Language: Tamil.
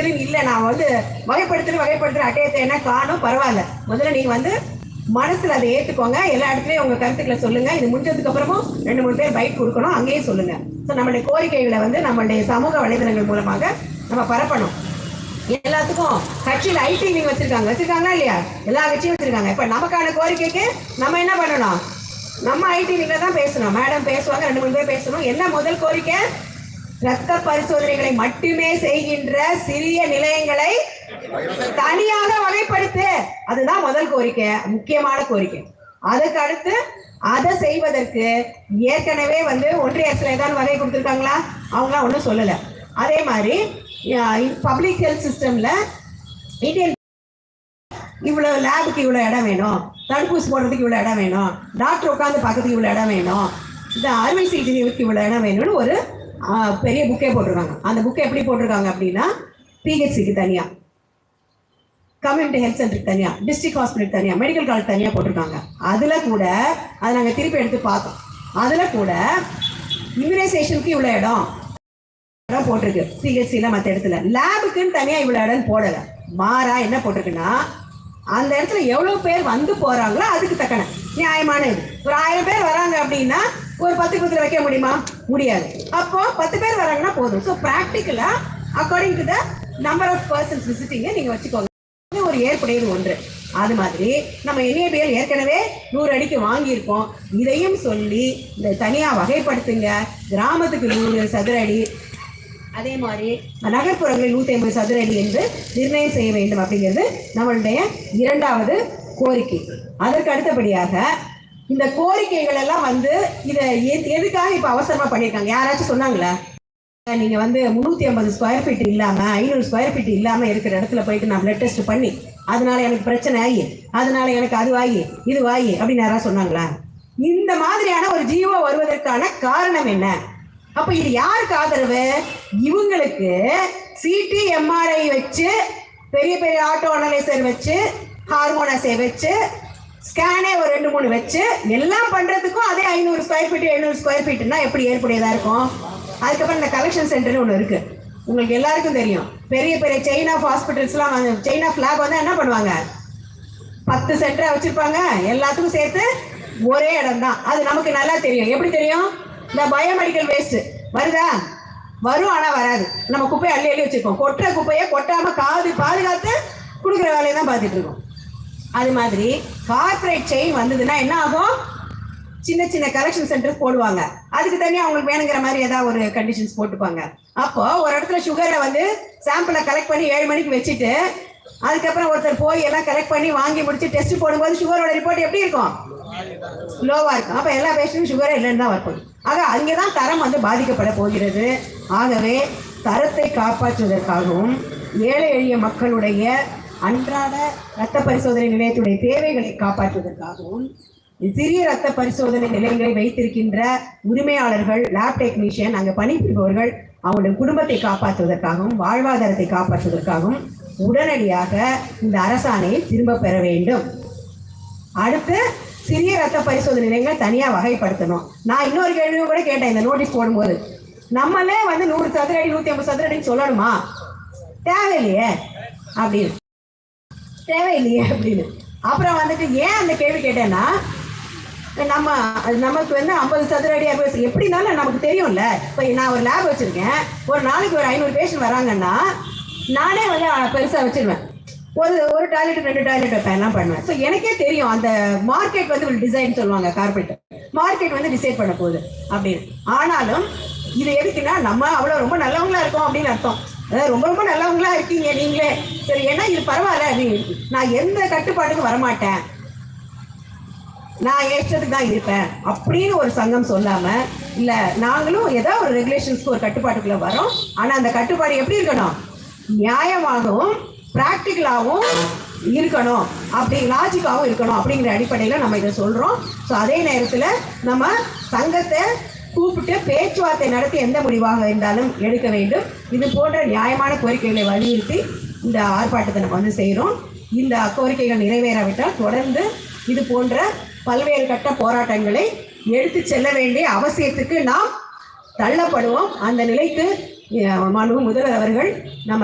வகைப்படுத்துறேன் இல்லை. நான் வந்து வகைப்படுத்துறேன் வகைப்படுத்துற அட்டையத்தை என்ன காணும் பரவாயில்ல. முதல்ல நீங்கள் வந்து மனசுல அதை ஏத்துக்கோங்க. எல்லா இடத்துலயும் உங்க கருத்துக்களை சொல்லுங்க. இது முடிஞ்சதுக்கு அப்புறமும் ரெண்டு மூணு பேர் பைக் கொடுக்கணும். அங்கேயும் சொல்லுங்க. ஸோ நம்மளுடைய கோரிக்கைகளை வந்து நம்மளுடைய சமூக வலைதளங்கள் மூலமாக நம்ம பரப்பணும். எல்லாத்துக்கும் கட்சியில் ஐடி நீங்க வச்சிருக்காங்க. வச்சிருக்காங்களா இல்லையா? எல்லா கட்சியும் வச்சிருக்காங்க. இப்போ நமக்கான கோரிக்கைக்கு நம்ம என்ன பண்ணணும்? நம்ம ஐடி நீங்க தான் பேசணும். மேடம் பேசுவாங்க ரெண்டு மூணு பேர் பேசணும். என்ன முதல் கோரிக்கை? ரத்த பரிசோதனைகளை மட்டுமே செய்கின்ற சிறிய நிலையங்களை தனியாக வகைப்படுத்து. அதுதான் முதல் கோரிக்கை முக்கியமான கோரிக்கை. அதுக்கு அடுத்து அதை செய்வதற்கு ஏற்கனவே வந்து ஒன்றிய அரசுல ஏதாவது வகை கொடுத்துருக்காங்களா? அவங்க ஒன்றும் சொல்லலை. அதே மாதிரி பப்ளிக் ஹெல்த் சிஸ்டம்ல இந்தியன் இவ்வளோ லேபுக்கு இவ்வளோ இடம் வேணும். தடுப்பூசி போடுறதுக்கு இவ்வளோ இடம் வேணும். டாக்டர் உட்காந்து பார்க்கறதுக்கு இவ்வளோ இடம் வேணும். இந்த அறுவை சிகிச்சைக்கு இவ்வளோ இடம் வேணும்னு ஒரு பெரிய புக்கே போட்டிருக்காங்க. அந்த புக்கை எப்படி போட்டிருக்காங்க அப்படின்னா பிஹெச்சிக்கு தனியாக கம்யூனிட்டி ஹெல்த் சென்டருக்கு தனியாக டிஸ்ட்ரிக்ட் ஹாஸ்பிட்டல் தனியாக மெடிக்கல் காலேஜ் தனியாக போட்டிருக்காங்க. அதில் கூட அதை நாங்கள் திருப்பி எடுத்து பார்த்தோம். அதில் கூட இம்யூனைசேஷனுக்கு இவ்வளோ இடம் இடம் போட்டிருக்கு. சிஹெச்சியில் மற்ற இடத்துல. லேபுக்குன்னு தனியாக இவ்வளோ இடம் போடலை. மாறா என்ன போட்டிருக்குன்னா அந்த இடத்துல எவ்வளோ பேர் வந்து போகிறாங்களோ அதுக்கு தக்கன நியாயமான இது. ஒரு ஆயிரம் பேர் வராங்க அப்படின்னா ஒரு பத்து பத்தில் வைக்க முடியுமா? முடியாது. அப்போ பத்து பேர் வராங்கன்னா போதும். ஸோ ப்ராக்டிக்கலாக according to the number of persons விசிட்டிங்க நீங்கள் வச்சுக்கோங்க. ஒரு ஏற்புடையது ஒன்று. அது மாதிரி நம்ம என்ஏபிஎல் ஏற்கனவே நூறு அடிக்கு வாங்கியிருக்கோம். இதையும் சொல்லி இந்த தனியாக வகைப்படுத்துங்க. கிராமத்துக்கு நூறு சதுர அடி. அதே மாதிரி நகர்ப்புறங்களில் நூற்றி ஐம்பது சதுர அடி என்று நிர்ணயம் செய்ய வேண்டும் அப்படிங்கிறது நம்மளுடைய இரண்டாவது கோரிக்கை. அதற்கு அடுத்தபடியாக இந்த கோரிக்கைகள் எல்லாம் வந்து இதை எதுக்காக இப்போ அவசரமாக பண்ணியிருக்காங்க யாராச்சும் சொன்னாங்களா? நீங்க வந்து முந்நூற்றி ஐம்பது ஸ்கொயர் ஃபீட் இல்லாம ஐநூறு ஸ்கொயர் ஃபீட் இல்லாம இருக்கிற இடத்துல போயிட்டு நான் பிளட் டெஸ்ட் பண்ணி அதனால எனக்கு பிரச்சனை ஆகி அதனால எனக்கு அது ஆகி இது ஆகி அப்படின்னு யாராவது சொன்னாங்களா? இந்த மாதிரியான ஒரு ஜீவோ வருவதற்கான காரணம் என்ன? அப்ப இது யாருக்கு ஆதரவு? இவங்களுக்கு சிடி எம்ஆர்ஐ வச்சு பெரிய பெரிய ஆட்டோ அனலைசர் வச்சு ஹார்மோனஸை வச்சு ஸ்கேனே ஒரு ரெண்டு மூணு வச்சு எல்லாம் பண்றதுக்கும் அதே ஐநூறு ஸ்கொயர் ஃபீட் எழுநூறு ஸ்கொயர் ஃபீட்னா எப்படி ஏற்புடையதா இருக்கும்? அதுக்கப்புறம் இந்த கலெக்ஷன் சென்டர்னு ஒன்று இருக்கு. உங்களுக்கு எல்லாருக்கும் தெரியும். பெரிய பெரிய செயின் ஆஃப் ஹாஸ்பிட்டல்ஸ்லாம் வந்து செயின் ஆஃப் லேப் வந்து என்ன பண்ணுவாங்க? பத்து சென்டராக வச்சிருப்பாங்க. எல்லாத்துக்கும் சேர்த்து ஒரே இடம் தான் அது நமக்கு நல்லா தெரியும். எப்படி தெரியும்? இந்த பயோமெடிக்கல் வேஸ்ட் வருதா? வரும் ஆனால் வராது. நம்ம குப்பையை அள்ளி அள்ளி வச்சிருக்கோம் கொட்டுற குப்பையை கொட்டாம காது பாதுகாத்து கொடுக்குற வேலையை தான் பார்த்துட்டு இருக்கோம். அது மாதிரி கார்ப்பரேட் செயின் வந்ததுன்னா என்ன ஆகும்? சின்ன சின்ன கலெக்ஷன் சென்டர்ஸ் போடுவாங்க. அதுக்கு தனியாக அவங்களுக்கு வேணுங்கிற மாதிரி ஏதாவது ஒரு கண்டிஷன்ஸ் போட்டுப்பாங்க. அப்போ ஒரு இடத்துல சுகரை வந்து சாம்பிளை கலெக்ட் பண்ணி ஏழு மணிக்கு வச்சுட்டு அதுக்கப்புறம் ஒருத்தர் போய் எல்லாம் கலெக்ட் பண்ணி வாங்கி முடிச்சு டெஸ்ட் போடும்போது சுகரோட ரிப்போர்ட் எப்படி இருக்கும்? லோவாக இருக்கும். அப்போ எல்லா பேஷண்ட்டும் சுகரே இல்லைன்னு தான் வரப்போகுது ஆக அங்கே தான் தரம் வந்து பாதிக்கப்பட போகிறது. ஆகவே தரத்தை காப்பாற்றுவதற்காகவும் ஏழை எளிய மக்களுடைய அன்றாட இரத்த பரிசோதனை நிலையத்துடைய தேவைகளை காப்பாற்றுவதற்காகவும் சிறிய இரத்த பரிசோதனை நிலையங்களை வைத்திருக்கின்ற உரிமையாளர்கள் லேப் டெக்னீஷியன் அங்கே பணிபுரிபவர்கள் அவங்களுடைய குடும்பத்தை காப்பாற்றுவதற்காகவும் வாழ்வாதாரத்தை காப்பாற்றுவதற்காகவும் உடனடியாக இந்த அரசாணையை திரும்ப பெற வேண்டும். அடுத்து சிறிய ரத்த பரிசோதனை நிலையங்கள் தனியாக வகைப்படுத்தணும். நான் இன்னொரு கேள்வியும் கூட கேட்டேன் இந்த நோட்டீஸ் போடும்போது. நம்மளே வந்து நூறு சதுர அடி நூற்றி ஐம்பது சதுர அடின்னு சொல்லணுமா? தேவையில்லையே. அப்படின்னு. தேவையில்லையே அப்படின்னு. அப்புறம் வந்துட்டு ஏன் அந்த கேள்வி கேட்டேன்னா நம்ம அது நமக்கு வந்து ஐம்பது சதுர அடி அறுபது எப்படினாலும் எப்படி இருந்தாலும் நமக்கு தெரியும்ல. இப்போ நான் ஒரு லேப் வச்சுருக்கேன். ஒரு நாளைக்கு ஒரு ஐநூறு பேஷண்ட் வராங்கன்னா நானே வந்து பெருசாக வச்சிருவேன். ஒரு ஒரு டாய்லெட் ரெண்டு டாய்லெட் வைப்பேன் எல்லாம் பண்ணுவேன். ஸோ எனக்கே தெரியும் அந்த மார்க்கெட் வந்து ஒரு டிசைன் சொல்லுவாங்க கார்பெட் மார்க்கெட் வந்து டிசைட் பண்ண போகுது அப்படின்னு. ஆனாலும் இது எதுக்குன்னா நம்ம அவ்வளோ ரொம்ப நல்லவங்களா இருக்கோம் அப்படின்னு அர்த்தம். ரொம்ப ரொம்ப நல்லவங்களா இருக்கீங்க நீங்களே. சரி ஏன்னா இது? பரவாயில்ல அப்படின்னு நான் எந்த கட்டுப்பாட்டுக்கும் வரமாட்டேன். நான் ஏற்றத்துக்கு தான் இருப்பேன். அப்படின்னு ஒரு சங்கம் சொல்லாம இல்ல நாங்களும் ஏதோ ஒரு ரெகுலேஷன்ஸ்க்கு ஒரு கட்டுப்பாட்டுக்குள்ள வரோம். ஆனா அந்த கட்டுப்பாடு எப்படி இருக்கணும்? நியாயமாகவும் ப்ராக்டிக்கலாகவும் இருக்கணும். அப்படி லாஜிக்காகவும் இருக்கணும் அப்படிங்கிற அடிப்படையில் நம்ம இதை சொல்கிறோம் ஸோ அதே நேரத்தில் நம்ம சங்கத்தை கூப்பிட்டு பேச்சுவார்த்தை நடத்தி எந்த முடிவாக இருந்தாலும் எடுக்க வேண்டும். இது போன்ற நியாயமான கோரிக்கைகளை வலியுறுத்தி இந்த ஆர்ப்பாட்டத்தை நம்ம வந்து செய்கிறோம் இந்த கோரிக்கைகள் நிறைவேறாவிட்டால் தொடர்ந்து இது போன்ற பல்வேறு கட்ட போராட்டங்களை எடுத்து செல்ல வேண்டிய அவசியத்துக்கு நாம் தள்ளப்படுவோம். அந்த நிலைக்கு மாண்பு முதல்வர் அவர்கள் நம்ம